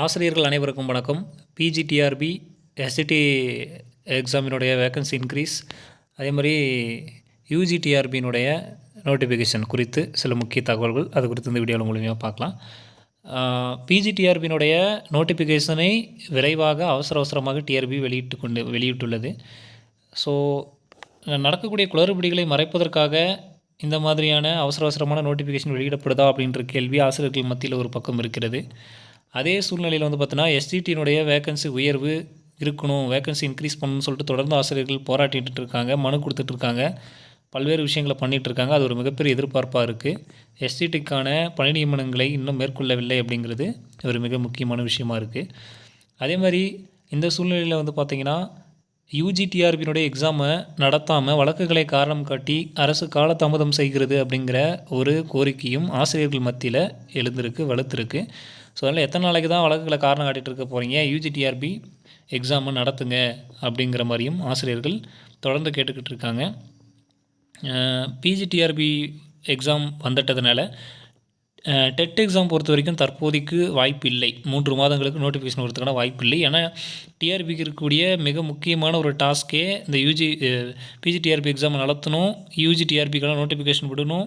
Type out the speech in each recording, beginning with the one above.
ஆசிரியர்கள் அனைவருக்கும் வணக்கம். பிஜிடிஆர்பி எஸ்சிடி எக்ஸாமினுடைய வேக்கன்சி இன்க்ரீஸ் அதே மாதிரி யூஜிடிஆர்பியினுடைய நோட்டிஃபிகேஷன் குறித்து சில முக்கிய தகவல்கள் அது குறித்து இந்த வீடியோவில் மூலியமாக பார்க்கலாம். பிஜிடிஆர்பியினுடைய நோட்டிஃபிகேஷனை விரைவாக அவசர அவசரமாக டிஆர்பி வெளியிட்டு கொண்டு வெளியிட்டுள்ளது. ஸோ நடக்கக்கூடிய குளறுபடிகளை மறைப்பதற்காக இந்த மாதிரியான அவசர அவசரமான நோட்டிஃபிகேஷன் வெளியிடப்படுதா அப்படின்ற கேள்வி ஆசிரியர்கள் மத்தியில் ஒரு பக்கம் இருக்கிறது. அதே சூழ்நிலையில் வந்து பார்த்தீங்கன்னா எஸ்டிடியினுடைய வேக்கன்சி உயர்வு இருக்கணும் வேக்கன்சி இன்க்ரீஸ் பண்ணணும்னு சொல்லிட்டு தொடர்ந்து ஆசிரியர்கள் போராட்டிகிட்டு இருக்காங்க மனு கொடுத்துட்டு இருக்காங்க. பல்வேறு விஷயங்களை பண்ணிகிட்டு இருக்காங்க. அது ஒரு மிகப்பெரிய எதிர்பார்ப்பாக இருக்குது எஸ்டிடிக்கான பணி நியமனங்களை இன்னும் மேற்கொள்ளவில்லை அப்படிங்கிறது ஒரு மிக முக்கியமான விஷயமா இருக்குது அதே மாதிரி இந்த சூழ்நிலையில் வந்து பார்த்திங்கன்னா யூஜிடிஆர்பியினுடைய எக்ஸாமை நடத்தாமல் வழக்குகளை காரணம் காட்டி அரசு காலதாமதம் செய்கிறது அப்படிங்கிற ஒரு கோரிக்கையும் ஆசிரியர்கள் மத்தியில் எழுந்திருக்கு வலுத்திருக்கு. ஸோ அதனால் எத்தனை நாளைக்கு தான் வழக்குகளை காரணம் காட்டிகிட்டு இருக்க போகிறீங்க யூஜிடிஆர்பி எக்ஸாமை நடத்துங்க அப்படிங்கிற மாதிரியும் ஆசிரியர்கள் தொடர்ந்து கேட்டுக்கிட்டு இருக்காங்க. பிஜிடிஆர்பி எக்ஸாம் வந்துட்டதுனால டெட் எக்ஸாம் பொறுத்த வரைக்கும் தற்போதைக்கு வாய்ப்பு இல்லை மூன்று மாதங்களுக்கு நோட்டிஃபிகேஷன் வரதுக்கான வாய்ப்பு இல்லை ஏன்னா டிஆர்பிக்கு இருக்கக்கூடிய மிக முக்கியமான ஒரு டாஸ்க்கே இந்த யூஜி பிஜிடிஆர்பி எக்ஸாம் நடத்தணும். யூஜி டிஆர்பிக்கெல்லாம் நோட்டிஃபிகேஷன் விடணும்.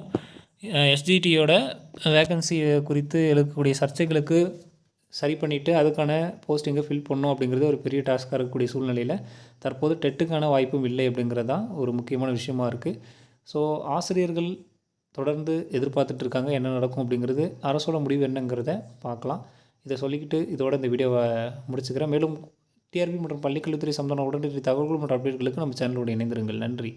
எஸ்ஜிடியோட வேக்கன்சி குறித்து எழுக்கக்கூடிய சர்ச்சைகளுக்கு சரி பண்ணிவிட்டு அதுக்கான போஸ்டிங்கை ஃபில் பண்ணும் அப்படிங்கிறது ஒரு பெரிய டாஸ்க்காக இருக்கக்கூடிய சூழ்நிலையில் தற்போது டெட்டுக்கான வாய்ப்பும் இல்லை அப்படிங்கிறது தான் ஒரு முக்கியமான விஷயமா இருக்குது ஸோ ஆசிரியர்கள் தொடர்ந்து எதிர்பார்த்துட்டு இருக்காங்க என்ன நடக்கும் அப்படிங்கிறது அரசோட முடிவு என்னங்கிறத பார்க்கலாம். இதை சொல்லிக்கிட்டு இதோட இந்த வீடியோவை முடிச்சுக்கிறேன். மேலும் டிஆர்பி மற்றும் பள்ளிக்கல்வித்துறை சம்பந்தமான உடனடி தகவல்கள் மற்றும் அப்டேட்களுக்கு நம்ம சேனலோடு இணைந்திருங்கள். நன்றி.